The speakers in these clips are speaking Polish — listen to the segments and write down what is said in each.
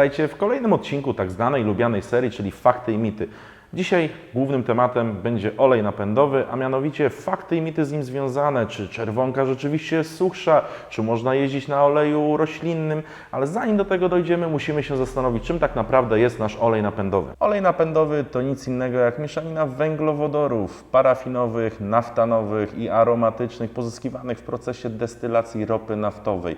Witajcie w kolejnym odcinku tak znanej, lubianej serii, czyli Fakty i Mity. Dzisiaj głównym tematem będzie olej napędowy, a mianowicie fakty i mity z nim związane. Czy czerwonka rzeczywiście jest suchsza, czy można jeździć na oleju roślinnym, ale zanim do tego dojdziemy, musimy się zastanowić, czym tak naprawdę jest nasz olej napędowy. Olej napędowy to nic innego jak mieszanina węglowodorów parafinowych, naftanowych i aromatycznych pozyskiwanych w procesie destylacji ropy naftowej.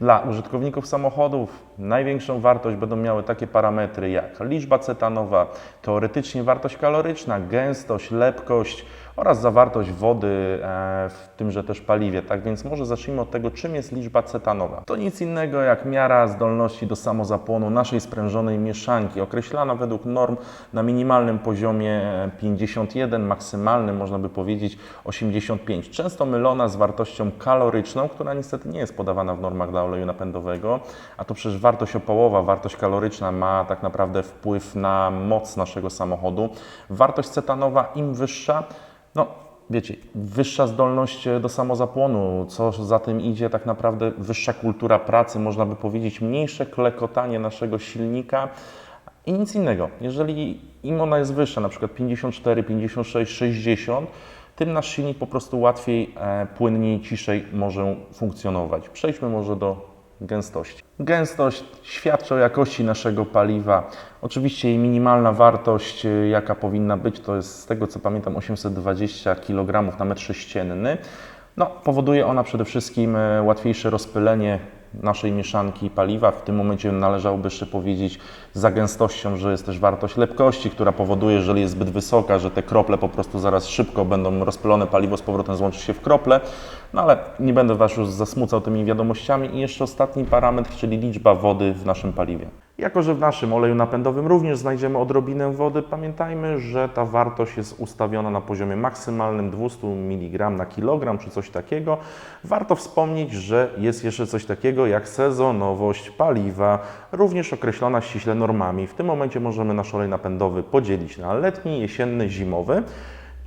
Dla użytkowników samochodów największą wartość będą miały takie parametry jak liczba cetanowa, teoretycznie wartość kaloryczna, gęstość, lepkość oraz zawartość wody e, w tymże też paliwie. Tak więc może zacznijmy od tego, czym jest liczba cetanowa. To nic innego jak miara zdolności do samozapłonu naszej sprężonej mieszanki, określana według norm na minimalnym poziomie e, 51, maksymalnym można by powiedzieć 85. Często mylona z wartością kaloryczną, która niestety nie jest podawana w normach dla oleju napędowego, a to przecież wartość opałowa, wartość kaloryczna ma tak naprawdę wpływ na moc naszego samochodu. Wartość cetanowa im wyższa, no wiecie, wyższa zdolność do samozapłonu, co za tym idzie tak naprawdę wyższa kultura pracy, można by powiedzieć mniejsze klekotanie naszego silnika i nic innego. Jeżeli im ona jest wyższa, na przykład 54, 56, 60, tym nasz silnik po prostu łatwiej, e, płynniej, ciszej może funkcjonować. Przejdźmy może do gęstości. Gęstość świadczy o jakości naszego paliwa. Oczywiście jej minimalna wartość, y, jaka powinna być, to jest z tego co pamiętam 820 kg na metr sześcienny. No, powoduje ona przede wszystkim e, łatwiejsze rozpylenie naszej mieszanki paliwa. W tym momencie należałoby jeszcze powiedzieć za gęstością, że jest też wartość lepkości, która powoduje, jeżeli jest zbyt wysoka, że te krople po prostu zaraz szybko będą rozpylone, paliwo z powrotem złączy się w krople. No ale nie będę Was już zasmucał tymi wiadomościami. I jeszcze ostatni parametr, czyli liczba wody w naszym paliwie. Jako, że w naszym oleju napędowym również znajdziemy odrobinę wody, pamiętajmy, że ta wartość jest ustawiona na poziomie maksymalnym 200 mg na kilogram czy coś takiego. Warto wspomnieć, że jest jeszcze coś takiego jak sezonowość paliwa, również określona ściśle normami. W tym momencie możemy nasz olej napędowy podzielić na letni, jesienny, zimowy.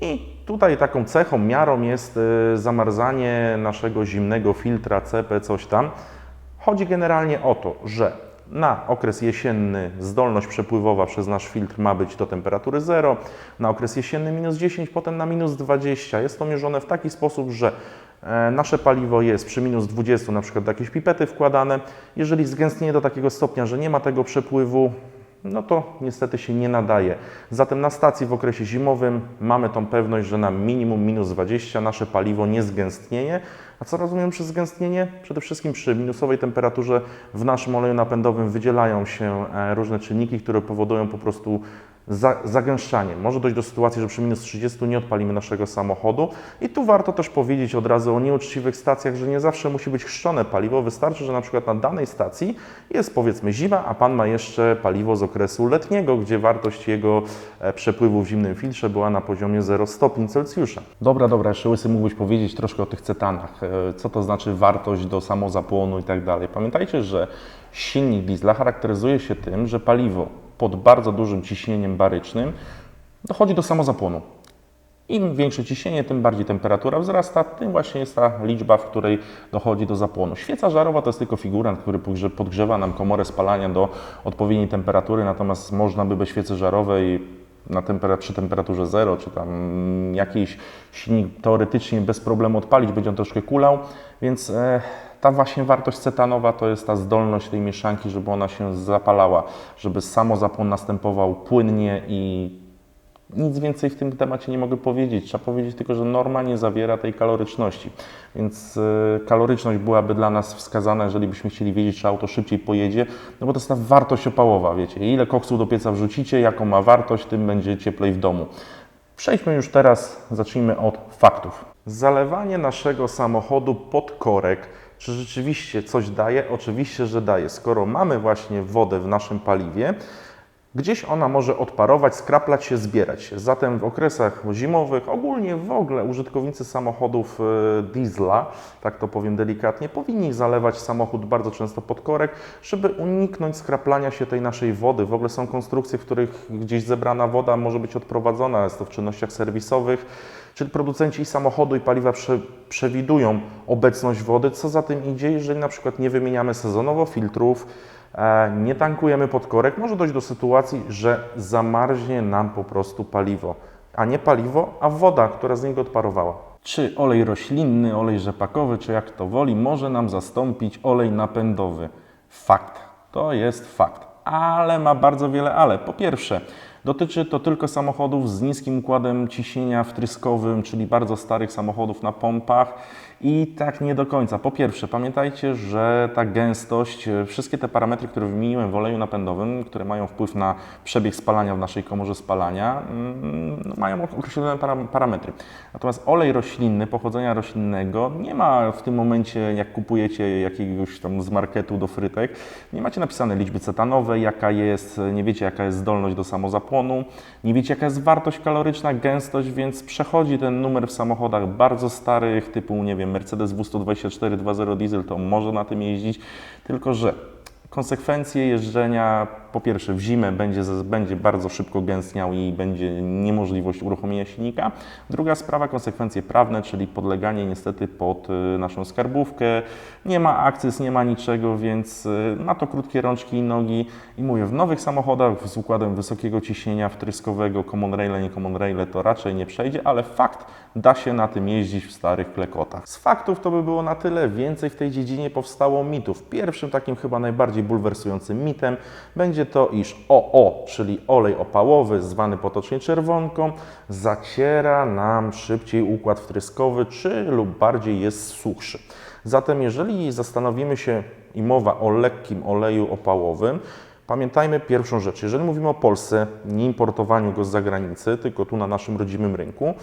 I tutaj taką cechą, miarą jest y, zamarzanie naszego zimnego filtra CP, coś tam. Chodzi generalnie o to, że na okres jesienny zdolność przepływowa przez nasz filtr ma być do temperatury 0, na okres jesienny minus 10, potem na minus 20. Jest to mierzone w taki sposób, że e, nasze paliwo jest przy minus 20, na przykład do jakiejś pipety wkładane. Jeżeli zgęstnieje do takiego stopnia, że nie ma tego przepływu, no to niestety się nie nadaje. Zatem na stacji w okresie zimowym mamy tą pewność, że na minimum minus 20 nasze paliwo nie zgęstnieje. A co rozumiem przez zgęstnienie? Przede wszystkim przy minusowej temperaturze w naszym oleju napędowym wydzielają się e, różne czynniki, które powodują po prostu za, zagęszczanie. Może dojść do sytuacji, że przy minus 30 nie odpalimy naszego samochodu. I tu warto też powiedzieć od razu o nieuczciwych stacjach, że nie zawsze musi być chrzczone paliwo. Wystarczy, że na przykład na danej stacji jest powiedzmy zima, a Pan ma jeszcze paliwo z okresu letniego, gdzie wartość jego e, przepływu w zimnym filtrze była na poziomie 0 stopni Celsjusza. Dobra, dobra, jeszcze Łysy mógłbyś powiedzieć troszkę o tych cetanach. E, Co to znaczy wartość do samozapłonu i tak dalej. Pamiętajcie, że silnik diesla charakteryzuje się tym, że paliwo pod bardzo dużym ciśnieniem barycznym dochodzi do samozapłonu. Im większe ciśnienie, tym bardziej temperatura wzrasta, tym właśnie jest ta liczba, w której dochodzi do zapłonu. Świeca żarowa to jest tylko figurant, który podgrze- podgrzewa nam komorę spalania do odpowiedniej temperatury, natomiast można by bez świecy żarowej na przy temperaturze 0, czy tam jakiś silnik teoretycznie bez problemu odpalić, będzie on troszkę kulał, więc e, ta właśnie wartość cetanowa to jest ta zdolność tej mieszanki, żeby ona się zapalała, żeby samozapłon następował płynnie i nic więcej w tym temacie nie mogę powiedzieć. Trzeba powiedzieć tylko, że norma nie zawiera tej kaloryczności. Więc e, kaloryczność byłaby dla nas wskazana, jeżeli byśmy chcieli wiedzieć, czy auto szybciej pojedzie, no bo to jest ta wartość opałowa, wiecie. Ile koksu do pieca wrzucicie, jaką ma wartość, tym będzie cieplej w domu. Przejdźmy już teraz, zacznijmy od faktów. Zalewanie naszego samochodu pod korek, czy rzeczywiście coś daje? Oczywiście, że daje. Skoro mamy właśnie wodę w naszym paliwie, Gdzieś ona może odparować, skraplać się, zbierać się. Zatem w okresach zimowych, ogólnie w ogóle użytkownicy samochodów e, diesla, tak to powiem delikatnie, powinni zalewać samochód bardzo często pod korek, żeby uniknąć skraplania się tej naszej wody. W ogóle są konstrukcje, w których gdzieś zebrana woda może być odprowadzona, jest to w czynnościach serwisowych. Czyli producenci i samochodu i paliwa prze, przewidują obecność wody. Co za tym idzie, jeżeli na przykład nie wymieniamy sezonowo filtrów, nie tankujemy pod korek, może dojść do sytuacji, że zamarznie nam po prostu paliwo. A nie paliwo, a woda, która z niego odparowała. Czy olej roślinny, olej rzepakowy, czy jak to woli, może nam zastąpić olej napędowy? Fakt. To jest fakt. Ale ma bardzo wiele ale. Po pierwsze, dotyczy to tylko samochodów z niskim układem ciśnienia wtryskowym, czyli bardzo starych samochodów na pompach. I tak nie do końca. Po pierwsze, pamiętajcie, że ta gęstość, e, wszystkie te parametry, które wymieniłem w oleju napędowym, które mają wpływ na przebieg spalania w naszej komorze spalania, mm, no, mają określone param- parametry. Natomiast olej roślinny, pochodzenia roślinnego, nie ma w tym momencie, jak kupujecie jakiegoś tam z marketu do frytek, nie macie napisane liczby cetanowej, jaka jest, nie wiecie jaka jest zdolność do samozapłonu, nie wiecie jaka jest wartość kaloryczna, gęstość, więc przechodzi ten numer w samochodach bardzo starych, typu, nie wiem, Mercedes W124 2.0 diesel, to może na tym jeździć, tylko że konsekwencje jeżdżenia, po pierwsze w zimę będzie, będzie bardzo szybko gęstniał i będzie niemożliwość uruchomienia silnika. Druga sprawa, konsekwencje prawne, czyli podleganie niestety pod y, naszą skarbówkę. Nie ma akcyz, nie ma niczego, więc y, ma to krótkie rączki i nogi. I mówię, w nowych samochodach z układem wysokiego ciśnienia wtryskowego, common raile, nie common raile, to raczej nie przejdzie, ale fakt, da się na tym jeździć w starych klekotach. Z faktów to by było na tyle. Więcej w tej dziedzinie powstało mitów. Pierwszym takim chyba najbardziej bulwersującym mitem będzie to, iż OO, czyli olej opałowy, zwany potocznie czerwonką, zaciera nam szybciej układ wtryskowy, czy lub bardziej jest suchszy. Zatem jeżeli zastanowimy się i mowa o lekkim oleju opałowym, Pamiętajmy pierwszą rzecz, jeżeli mówimy o Polsce, nie importowaniu go z zagranicy, tylko tu na naszym rodzimym rynku,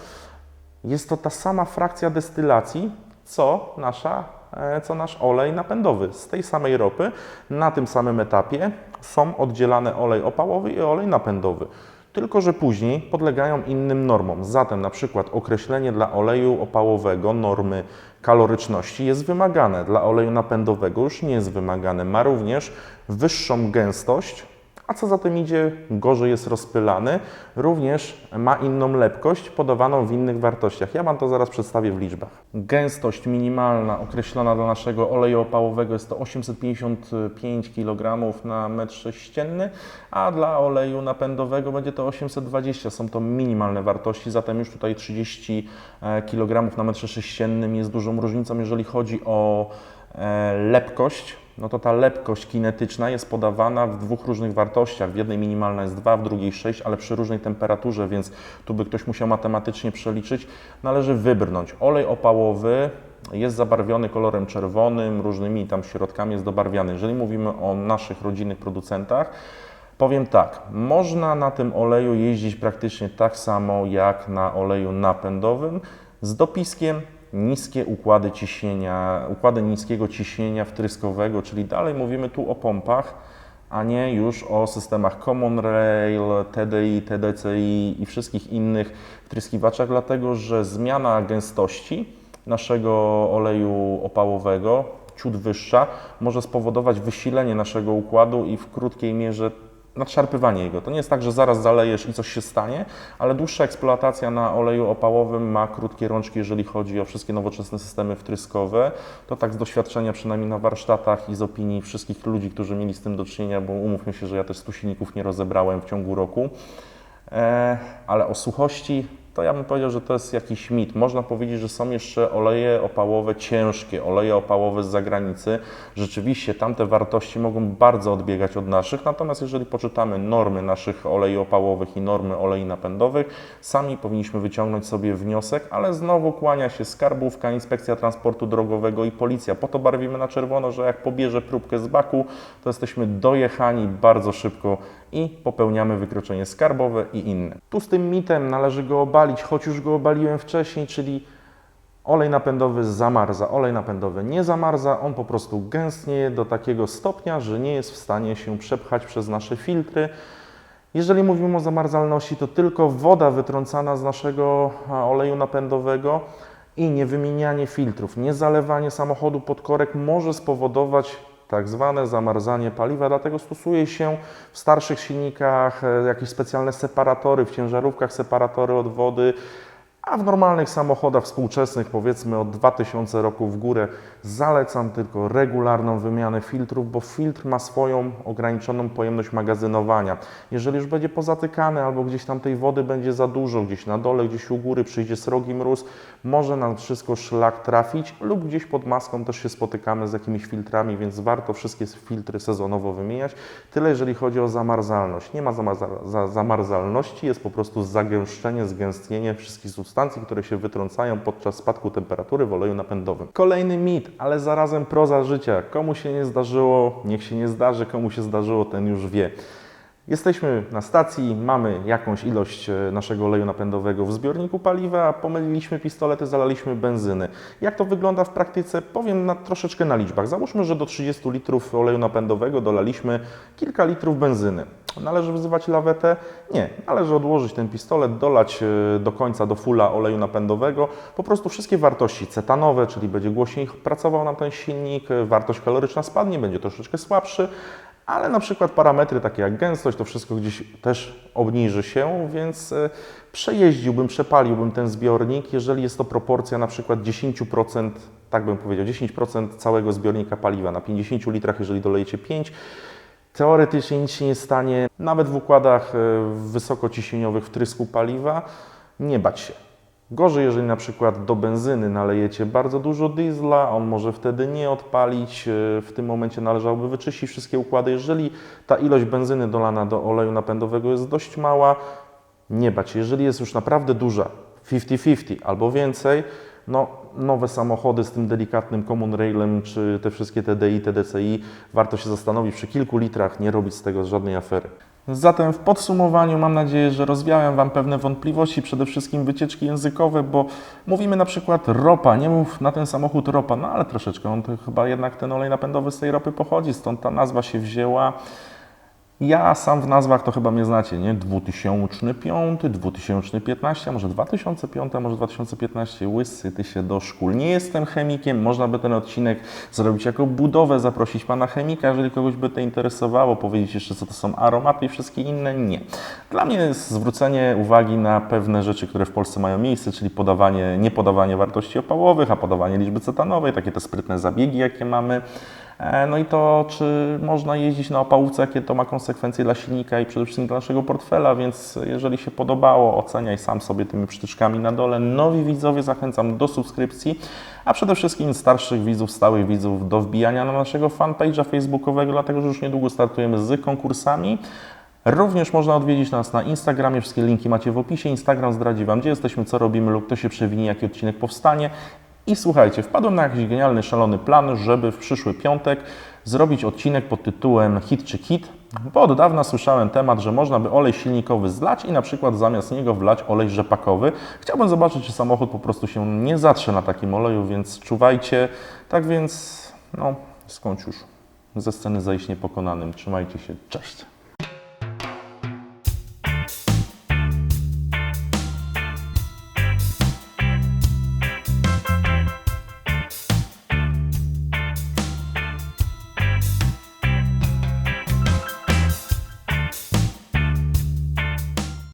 jest to ta sama frakcja destylacji, co, nasza, e, co nasz olej napędowy. Z tej samej ropy na tym samym etapie są oddzielane olej opałowy i olej napędowy. Tylko, że później podlegają innym normom. Zatem na przykład określenie dla oleju opałowego normy kaloryczności jest wymagane. Dla oleju napędowego już nie jest wymagane. Ma również wyższą gęstość, a co za tym idzie, gorzej jest rozpylany, również ma inną lepkość podawaną w innych wartościach. Ja Wam to zaraz przedstawię w liczbach. Gęstość minimalna określona dla naszego oleju opałowego jest to 855 kg na metr sześcienny, a dla oleju napędowego będzie to 820. Są to minimalne wartości, zatem już tutaj 30 kg na metrze sześciennym jest dużą różnicą, jeżeli chodzi o lepkość no to ta lepkość kinetyczna jest podawana w dwóch różnych wartościach. W jednej minimalna jest 2, w drugiej 6, ale przy różnej temperaturze, więc tu by ktoś musiał matematycznie przeliczyć. Należy wybrnąć. Olej opałowy jest zabarwiony kolorem czerwonym, różnymi tam środkami jest dobarwiany. Jeżeli mówimy o naszych rodzinnych producentach, Powiem tak, można na tym oleju jeździć praktycznie tak samo jak na oleju napędowym z dopiskiem niskie układy ciśnienia, układy niskiego ciśnienia wtryskowego, czyli dalej mówimy tu o pompach, a nie już o systemach Common Rail, TDI, TDCI i wszystkich innych wtryskiwaczach, dlatego że zmiana gęstości naszego oleju opałowego, ciut wyższa, może spowodować wysilenie naszego układu i w krótkiej mierze nadszarpywanie jego. To nie jest tak, że zaraz zalejesz i coś się stanie, ale dłuższa eksploatacja na oleju opałowym ma krótkie rączki, jeżeli chodzi o wszystkie nowoczesne systemy wtryskowe. To tak z doświadczenia, przynajmniej na warsztatach i z opinii wszystkich ludzi, którzy mieli z tym do czynienia, bo umówmy się, że ja też 100 silników nie rozebrałem w ciągu roku. E, ale o suchości to ja bym powiedział, że to jest jakiś mit. Można powiedzieć, że są jeszcze oleje opałowe ciężkie, oleje opałowe z zagranicy. Rzeczywiście tamte wartości mogą bardzo odbiegać od naszych, natomiast jeżeli poczytamy normy naszych olei opałowych i normy olei napędowych, sami powinniśmy wyciągnąć sobie wniosek, ale znowu kłania się skarbówka, inspekcja transportu drogowego i policja. Po to barwimy na czerwono, że jak pobierze próbkę z baku, to jesteśmy dojechani bardzo szybko i popełniamy wykroczenie skarbowe i inne. Tu z tym mitem należy go obalić, choć już go obaliłem wcześniej, czyli olej napędowy zamarza, olej napędowy nie zamarza, on po prostu gęstnieje do takiego stopnia, że nie jest w stanie się przepchać przez nasze filtry. Jeżeli mówimy o zamarzalności, to tylko woda wytrącana z naszego oleju napędowego i niewymienianie filtrów, nie zalewanie samochodu pod korek może spowodować tak zwane zamarzanie paliwa, dlatego stosuje się w starszych silnikach e, jakieś specjalne separatory, w ciężarówkach separatory od wody. A w normalnych samochodach współczesnych, powiedzmy od 2000 roku w górę, zalecam tylko regularną wymianę filtrów, bo filtr ma swoją ograniczoną pojemność magazynowania. Jeżeli już będzie pozatykany albo gdzieś tam tej wody będzie za dużo, gdzieś na dole, gdzieś u góry przyjdzie srogi mróz, może na wszystko szlak trafić lub gdzieś pod maską też się spotykamy z jakimiś filtrami, więc warto wszystkie filtry sezonowo wymieniać. Tyle jeżeli chodzi o zamarzalność. Nie ma zamarza- za- zamarzalności, jest po prostu zagęszczenie, zgęstnienie wszystkich substancji, które się wytrącają podczas spadku temperatury w oleju napędowym. Kolejny mit, ale zarazem proza życia. Komu się nie zdarzyło, niech się nie zdarzy, komu się zdarzyło, ten już wie. Jesteśmy na stacji, mamy jakąś ilość e, naszego oleju napędowego w zbiorniku paliwa, pomyliliśmy pistolety, zalaliśmy benzyny. Jak to wygląda w praktyce? Powiem na, troszeczkę na liczbach. Załóżmy, że do 30 litrów oleju napędowego dolaliśmy kilka litrów benzyny. Należy wzywać lawetę? Nie. Należy odłożyć ten pistolet, dolać e, do końca do fula oleju napędowego. Po prostu wszystkie wartości cetanowe, czyli będzie głośniej pracował nam ten silnik, e, wartość kaloryczna spadnie, będzie troszeczkę słabszy, ale na przykład parametry takie jak gęstość, to wszystko gdzieś też obniży się, więc e, przejeździłbym, przepaliłbym ten zbiornik, jeżeli jest to proporcja na przykład 10%, tak bym powiedział, 10% całego zbiornika paliwa na 50 litrach, jeżeli dolejecie 5, Teoretycznie nic się nie stanie, nawet w układach e, wysokociśnieniowych wtrysku paliwa, nie bać się. Gorzej, jeżeli na przykład do benzyny nalejecie bardzo dużo diesla, on może wtedy nie odpalić. e, W tym momencie należałoby wyczyścić wszystkie układy. Jeżeli ta ilość benzyny dolana do oleju napędowego jest dość mała, nie bać się. Jeżeli jest już naprawdę duża, 50-50 albo więcej, no nowe samochody z tym delikatnym common railem, czy te wszystkie TDI, TDCI, warto się zastanowić przy kilku litrach, nie robić z tego żadnej afery. Zatem w podsumowaniu mam nadzieję, że rozwiałem Wam pewne wątpliwości, przede wszystkim wycieczki językowe, bo mówimy na przykład ropa, nie mów na ten samochód ropa, no ale troszeczkę, on chyba jednak ten olej napędowy z tej ropy pochodzi, stąd ta nazwa się wzięła. Ja sam w nazwach to chyba mnie znacie, nie? 2005, 2015, a może 2005, a może 2015. Łysy, ty się do szkół. Nie jestem chemikiem, można by ten odcinek zrobić jako budowę, zaprosić pana chemika, jeżeli kogoś by to interesowało, powiedzieć jeszcze, co to są aromaty i wszystkie inne. Nie. Dla mnie jest zwrócenie uwagi na pewne rzeczy, które w Polsce mają miejsce, czyli podawanie, nie podawanie wartości opałowych, a podawanie liczby cetanowej, takie te sprytne zabiegi, jakie mamy. E, No i to, czy można jeździć na opałówce, jakie to ma konsekwencje dla silnika i przede wszystkim dla naszego portfela, więc jeżeli się podobało, oceniaj sam sobie tymi przytyczkami na dole. Nowi widzowie zachęcam do subskrypcji, a przede wszystkim starszych widzów, stałych widzów do wbijania na naszego fanpage'a facebookowego, dlatego że już niedługo startujemy z konkursami. Również można odwiedzić nas na Instagramie, wszystkie linki macie w opisie. Instagram zdradzi Wam, gdzie jesteśmy, co robimy lub kto się przewinie, jaki odcinek powstanie. I słuchajcie, wpadłem na jakiś genialny, szalony plan, żeby w przyszły piątek zrobić odcinek pod tytułem Hit czy Kit, bo od dawna słyszałem temat, że można by olej silnikowy zlać i na przykład zamiast niego wlać olej rzepakowy. Chciałbym zobaczyć, czy samochód po prostu się nie zatrze na takim oleju, więc czuwajcie. Tak więc, no, skądś już ze sceny zejść niepokonanym. Trzymajcie się, cześć.